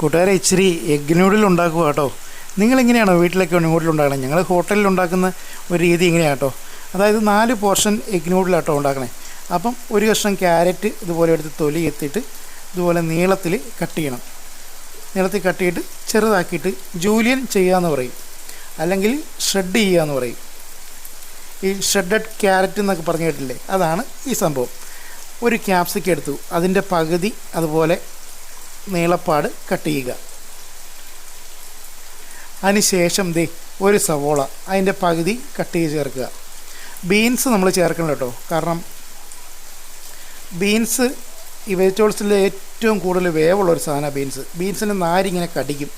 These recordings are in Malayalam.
കൂട്ടുകാരെ ഇച്ചിരി എഗ് നൂഡിൽ ഉണ്ടാക്കുക കേട്ടോ. നിങ്ങളിങ്ങനെയാണോ വീട്ടിലൊക്കെ നൂഡിൽ ഉണ്ടാക്കണേ? ഞങ്ങൾ ഹോട്ടലിൽ ഉണ്ടാക്കുന്ന ഒരു രീതി ഇങ്ങനെയാണ് കേട്ടോ. അതായത് നാല് പോർഷൻ എഗ് നൂഡിലാട്ടോ ഉണ്ടാക്കണേ. അപ്പം ഒരു കഷ്ണം ക്യാരറ്റ് ഇതുപോലെ എടുത്ത് തൊലി എത്തിയിട്ട് ഇതുപോലെ നീളത്തിൽ കട്ട് ചെയ്യണം. നീളത്തിൽ കട്ട് ചെയ്തിട്ട് ചെറുതാക്കിയിട്ട് ജൂലിയൻ ചെയ്യാമെന്ന് പറയും. അല്ലെങ്കിൽ ഷ്രെഡ് ചെയ്യാന്ന് പറയും. ഈ ഷ്രെഡഡ് ക്യാരറ്റ് എന്നൊക്കെ പറഞ്ഞു കേട്ടില്ലേ? അതാണ് ഈ സംഭവം. ഒരു ക്യാപ്സിക്കം എടുത്തു. അതിന്റെ പകുതി അതുപോലെ നീളപ്പാട് കട്ട് ചെയ്യുക. അതിനുശേഷം ദേ ഒരു സവോള അതിന്റെ പകുതി കട്ട് ചെയ്ത് ചേർക്കുക. ബീൻസ് നമ്മൾ ചേർക്കണം കേട്ടോ. കാരണം ബീൻസ് ഈ വെജിറ്റബിൾസിൽ ഏറ്റവും കൂടുതൽ വേവുള്ള ഒരു സാധനമാണ് ബീൻസ്. ബീൻസിന്റെ നാരിങ്ങനെ കടിക്കും.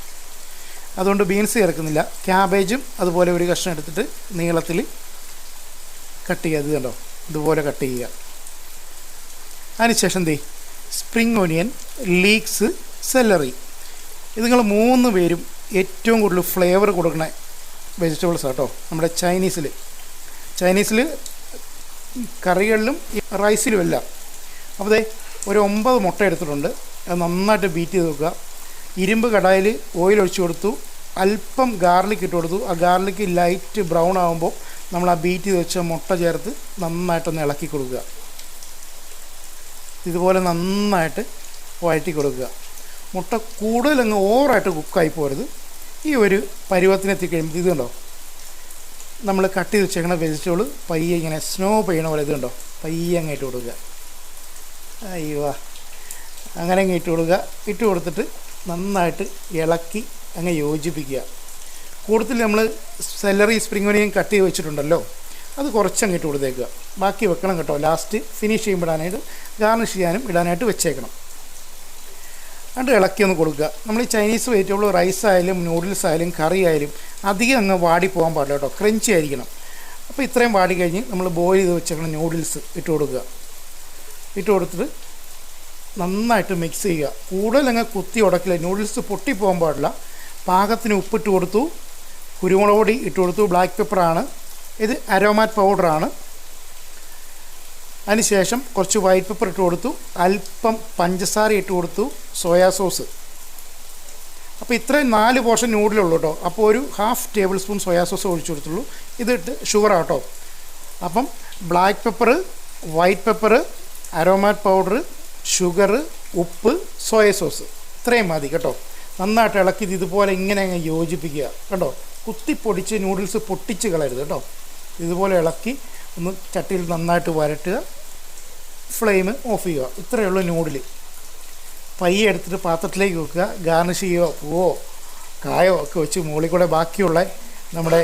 അതുകൊണ്ട് ബീൻസ് ചേർക്കുന്നില്ല. ക്യാബേജും അതുപോലെ ഒരു കഷ്ണം എടുത്തിട്ട് നീളത്തിൽ കട്ട് ചെയ്യുക. കണ്ടോ? ഇതുപോലെ കട്ട് ചെയ്യുക. അതിനുശേഷം ദേ സ്പ്രിങ് ഒനിയൻ ലീക്സ് സെല്ലറി ഇത് നിങ്ങൾ മൂന്ന് പേരും ഏറ്റവും കൂടുതൽ ഫ്ലേവർ കൊടുക്കുന്ന വെജിറ്റബിൾസ് കേട്ടോ നമ്മുടെ ചൈനീസിൽ ചൈനീസിൽ കറികളിലും റൈസിലും എല്ലാം. അപ്പോൾ ദേ ഒരു ഒമ്പത് മുട്ട എടുത്തിട്ടുണ്ട്. അത് നന്നായിട്ട് ബീറ്റ് ചെയ്ത് വെക്കുക. ഇരുമ്പ് കടായിൽ ഓയിൽ ഒഴിച്ചു കൊടുത്തു. അല്പം ഗാർലിക് ഇട്ട് കൊടുത്തു. ആ ഗാർലിക് ലൈറ്റ് ബ്രൗൺ ആകുമ്പോൾ നമ്മൾ ആ ബീറ്റ് ചെയ്ത് വെച്ച മുട്ട ചേർത്ത് നന്നായിട്ടൊന്ന് ഇളക്കി കൊടുക്കുക. ഇതുപോലെ നന്നായിട്ട് വഴറ്റി കൊടുക്കുക. മുട്ട കൂടുതൽ അങ്ങ് ഓവറായിട്ട് കുക്കായി പോരുത്. ഈ ഒരു പരുവത്തിനെത്തി കഴിയുമ്പോൾ ഇത് നമ്മൾ കട്ട് ചെയ്ത് വെച്ചേക്കണ വെജിറ്റബിൾ പയ്യെ ഇങ്ങനെ സ്നോ പെയ്യണ പോലെ ഇത് കണ്ടോ? പയ്യെ അങ്ങ് ഇട്ട് കൊടുക്കുക. അയ്യോ. അങ്ങനെ അങ്ങ് ഇട്ട് കൊടുക്കുക. ഇട്ട് കൊടുത്തിട്ട് നന്നായിട്ട് ഇളക്കി അങ്ങ് യോജിപ്പിക്കുക. കൂടുതൽ നമ്മൾ സെലറി സ്പ്രിംഗ് ഒനിയൻ കട്ട് ചെയ്ത് വെച്ചിട്ടുണ്ടല്ലോ. അത് കുറച്ചങ്ങ് ഇട്ട് കൊടുത്തേക്കുക. ബാക്കി വെക്കണം കേട്ടോ. ലാസ്റ്റ് ഫിനിഷ് ചെയ്യുമ്പോഴാനായിട്ട് ഗാർണിഷ് ചെയ്യാനും ഇടാനായിട്ട് വെച്ചേക്കണം. എന്നിട്ട് ഇളക്കി ഒന്ന് കൊടുക്കുക. നമ്മൾ ഈ ചൈനീസ് വെജിറ്റബിൾ റൈസ് ആയാലും നൂഡിൽസ് ആയാലും കറി ആയാലും അധികം അങ്ങ് വാടി പോകാൻ പാടില്ല കേട്ടോ. ക്രഞ്ചി ആയിരിക്കണം. അപ്പോൾ ഇത്രയും വാടി കഴിഞ്ഞ് നമ്മൾ ബോയിൽ ചെയ്ത് വെച്ചേക്കണം നൂഡിൽസ് ഇട്ട് കൊടുക്കുക. ഇട്ട് കൊടുത്തിട്ട് നന്നായിട്ട് മിക്സ് ചെയ്യുക. കൂടുതൽ അങ്ങ് കുത്തി ഉടക്കില്ല. നൂഡിൽസ് പൊട്ടിപ്പോകാൻ പാടില്ല. പാകത്തിന് ഉപ്പിട്ട് കൊടുത്തു. കുരുമുളക് പൊടി ഇട്ട് കൊടുത്തു. ബ്ലാക്ക് പെപ്പറാണ് ഇത് അരോമാറ്റ് പൗഡറാണ് അതിനുശേഷം കുറച്ച് വൈറ്റ് പെപ്പർ ഇട്ട് കൊടുത്തു. അല്പം പഞ്ചസാര ഇട്ട് കൊടുത്തു സോയാ സോസ് അപ്പോൾ ഇത്രയും നാല് പോർഷൻ നൂഡിലുള്ളൂ കേട്ടോ അപ്പോൾ ഒരു half table spoon soya sauce ഒഴിച്ചു കൊടുത്തുള്ളൂ. ഇതിട്ട് ഷുഗർ ആട്ടോ. അപ്പം black pepper white pepper Aromat powder sugar ഉപ്പ് സോയാ സോസ് ഇത്രയും മതി കേട്ടോ. നന്നായിട്ട് ഇളക്കി ഇത് ഇതുപോലെ ഇങ്ങനെ അങ്ങ് യോജിപ്പിക്കുക. കേട്ടോ കുത്തിപ്പൊടിച്ച് നൂഡിൽസ് പൊട്ടിച്ച് കളയരുത് കേട്ടോ. ഇതുപോലെ ഇളക്കി ഒന്ന് ചട്ടിയിൽ നന്നായിട്ട് വരട്ടുക. ഫ്ലെയിം ഓഫ് ചെയ്യുക. ഇത്രയേ ഉള്ളൂ നൂഡിൽ പയ്യെ എടുത്തിട്ട് പാത്രത്തിലേക്ക് വെക്കുക. ഗാർണിഷ് ചെയ്യുകയോ പൂവോ കായോ ഒക്കെ വെച്ച് മുകളിൽ കൂടെ ബാക്കിയുള്ള നമ്മുടെ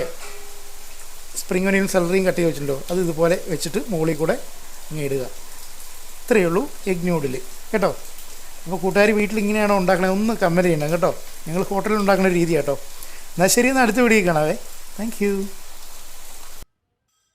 സ്പ്രിംഗ് ഒനിയും സെലറിയും കട്ട് ചെയ്ത് വെച്ചിട്ടുണ്ടോ? അത് ഇതുപോലെ വെച്ചിട്ട് മുകളിൽ കൂടെ ഇടുക. ഇത്രയേ ഉള്ളൂ എഗ് നൂഡിൽ കേട്ടോ? അപ്പോൾ കൂട്ടുകാർ വീട്ടിൽ ഇങ്ങനെയാണോ ഉണ്ടാക്കണത് ഒന്ന് കമ്മൽ ചെയ്യണം കേട്ടോ. ഞങ്ങൾ ഹോട്ടലിൽ ഉണ്ടാക്കുന്ന രീതി കേട്ടോ. എന്നാൽ ശരി എന്നാൽ അടുത്ത വീഡിയോ കാണാവേ. താങ്ക്